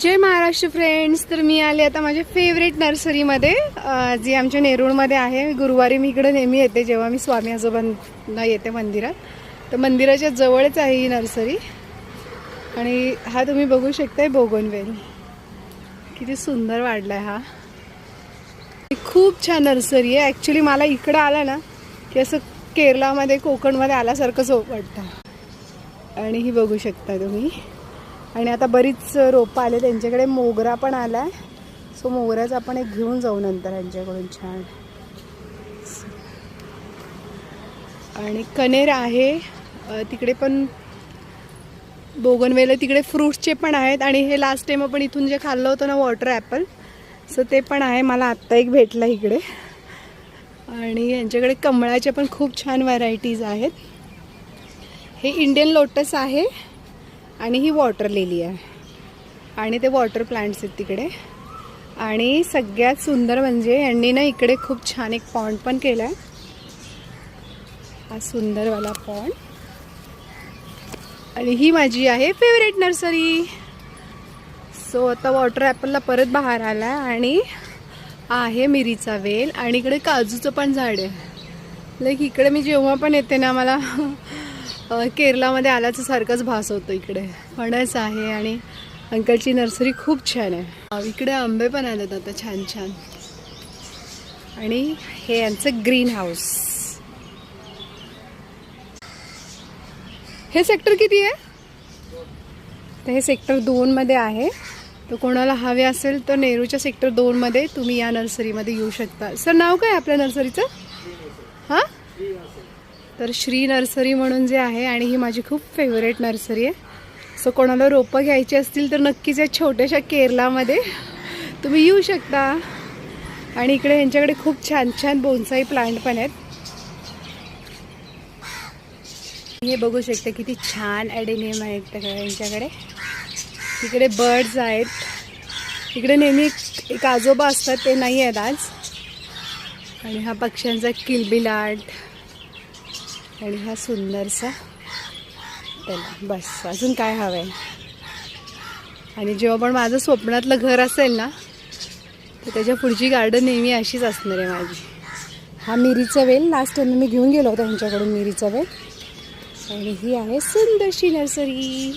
जय Maharashtra friends तर मी आले आता माझ्या फेवरेट नर्सरीमध्ये जी आमच्या नेरूळमध्ये आहे. गुरुवारी मी इकडे नेहमी येते जेव्हा मी स्वामी आजोबांना येते मंदिरात. तर मंदिराच्या जवळच आहे ही नर्सरी आणि हा तुम्ही बघू शकताय बोगनवेल. किती सुंदर वाढलाय हा. खूप छान नर्सरी आहे. ॲक्च्युली मला इकडं आलं ना की असं केरळामध्ये कोकणमध्ये आल्यासारखंच वाटतं. आणि ही बघू शकता तुम्ही. आणि आता बरीच रोपं आले त्यांच्याकडे मोगरा पण आला आहे सो मोगऱ्याचं आपण एक घेऊन जाऊ नंतर यांच्याकडून छान. आणि कनेर आहे. तिकडे पण बोगनवेले तिकडे फ्रूट्सचे पण आहेत. आणि हे लास्ट टाइम आपण इथून जे खाल्लं होतं ना वॉटर ॲपल सो ते पण आहे. मला आत्ता एक भेटला इकडे. आणि यांच्याकडे कमळाच्या पण खूप छान व्हरायटीज आहेत. हे इंडियन लोटस आहे. आणि ही वॉटर लिली आहे. आणि ते वॉटर प्लांट्स आहेत तिकडे. आणि सगळ्यात सुंदर म्हणजे यांनी ना इकडे खूप छान एक पॉन्ड पण केला आहे हा सुंदरवाला पॉन्ड आणि ही माझी आहे फेवरेट नर्सरी सो आता वॉटर ॲपलला परत बाहेर आला आणि आहे मिरीचा वेल. आणि इकडे काजूचं पण झाड आहे. लाईक इकडे मी जेव्हा पण येते ना मला केरलामध्ये आल्याचं सारखंच भास होतं इकडे. फणस आहे आणि अंकलची नर्सरी खूप छान आहे. इकडे आंबे पण आलेत आता छान छान. आणि हे यांचं ग्रीन हाऊस हे सेक्टर किती आहे? तर हे सेक्टर दोनमध्ये आहे. तर कोणाला हवे असेल तर नेहरूच्या सेक्टर दोनमध्ये तुम्ही या नर्सरीमध्ये येऊ शकता. सर नाव काय आहे आपल्या नर्सरीचं? हां? तर श्री नर्सरी म्हणून जे आहे आणि ही माझी खूप फेवरेट नर्सरी आहे. सो कोणाला रोपं घ्यायची असतील तर नक्कीच या छोट्याशा केरलामध्ये तुम्ही येऊ शकता. आणि इकडे यांच्याकडे खूप छान छान बोन्साई प्लांट पण आहेत. हे बघू शकता किती छान ॲडेनियम आहेत त्या यांच्याकडे. तिकडे बर्ड्स आहेत. इकडे नेहमी एक आजोबा असतात ते नाही आहेत आज. आणि हा पक्ष्यांचा किलबिलाट. आणि हा सुंदरसा त्याला. बस अजून काय हवं आहे आणि जेव्हा पण माझं स्वप्नातलं घर असेल ना तर त्याच्या पुढची गार्डन नेहमी अशीच असणार आहे माझी. हा मिरीचा वेल. लास्ट टाइम मी घेऊन गेलो होतो यांच्याकडून मिरीचा वेल. आणि ही आहे सुंदरशी नर्सरी.